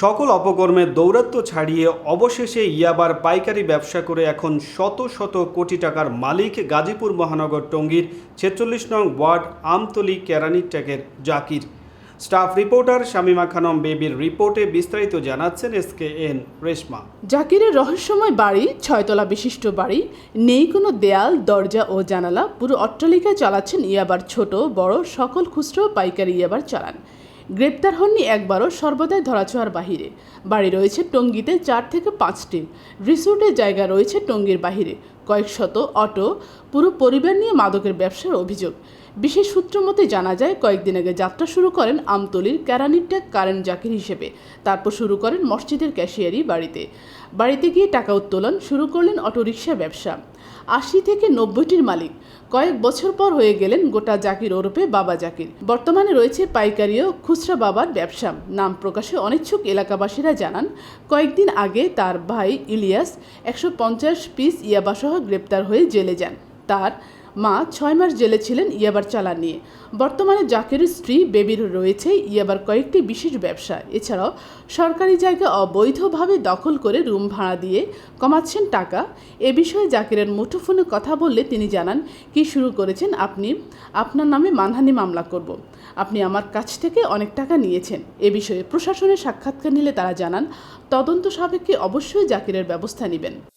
সকল অপকর্মের দৌরাত্ম্য ছাড়িয়ে অবশেষে ইয়াবার পাইকারি ব্যবসা করে এখন শত শত কোটি টাকার মালিক গাজীপুর মহানগর টঙ্গীর ছেচল্লিশ নং ওয়ার্ড আমতলি কেরানিটেকের জাকির। স্টাফ রিপোর্টার শামিমা খানম বেবির রিপোর্টে বিস্তারিত জানাচ্ছেন এস কে এন রেশমা। জাকিরের রহস্যময় বাড়ি, ছয়তলা বিশিষ্ট বাড়ি, নেই কোনো দেয়াল, দরজা ও জানালা, পুরো অট্টালিকায় চালাচ্ছেন ইয়াবার ছোট, বড়, সকল খুচরো পাইকারি ইয়াবার চালান। গ্রেপ্তার হননি একবারও সর্বদাই ধরাছোঁয়ার বাহিরে। বাড়ি রয়েছে টঙ্গিতে চার থেকে পাঁচটি রিসোর্টের জায়গা রয়েছে টঙ্গির বাহিরে। কয়েক শত অটো পুরো পরিবার নিয়ে মাদকের ব্যবসার অভিযোগ। বিশেষ সূত্র মতে জানা যায়, কয়েকদিন আগে যাত্রা শুরু করেন আমতলির ক্যারানিটেক কারেন্ট জাকির হিসেবে। তারপর শুরু করেন মসজিদের ক্যাশিয়ারি বাড়িতে। বাড়িতে গিয়ে টাকা উত্তোলন শুরু করলেন অটোরিকশা ব্যবসা। আশি থেকে নব্বইটির মালিক। কয়েক বছর পর হয়ে গেলেন গোটা জাকির ওরফে বাবা জাকির। বর্তমানে রয়েছে পাইকারি ও খুচরা বাবার ব্যবসা। নাম প্রকাশে অনিচ্ছুক এলাকাবাসীরা জানান, কয়েকদিন আগে তার ভাই ইলিয়াস একশো পঞ্চাশ পিস ইয়াবাসহ গ্রেপ্তার হয়ে জেলে যান। তার মা ছয় মাস জেলে ছিলেন ইয়াবার চালান নিয়ে। বর্তমানে জাকিরের স্ত্রী বেবির রয়েছে ইয়াবার কয়েকটি বিশেষ ব্যবসা। এছাড়াও সরকারি জায়গা অবৈধভাবে দখল করে রুম ভাড়া দিয়ে কমাচ্ছেন টাকা। এ বিষয়ে জাকিরের মুঠোফোনে কথা বললে তিনি জানান, কি শুরু করেছেন আপনি? আপনার নামে মানহানি মামলা করব। আপনি আমার কাছ থেকে অনেক টাকা নিয়েছেন। এ বিষয়ে প্রশাসনের সাক্ষাৎকার নিলে তারা জানান, তদন্ত সাপেক্ষে অবশ্যই জাকিরের ব্যবস্থা নেবেন।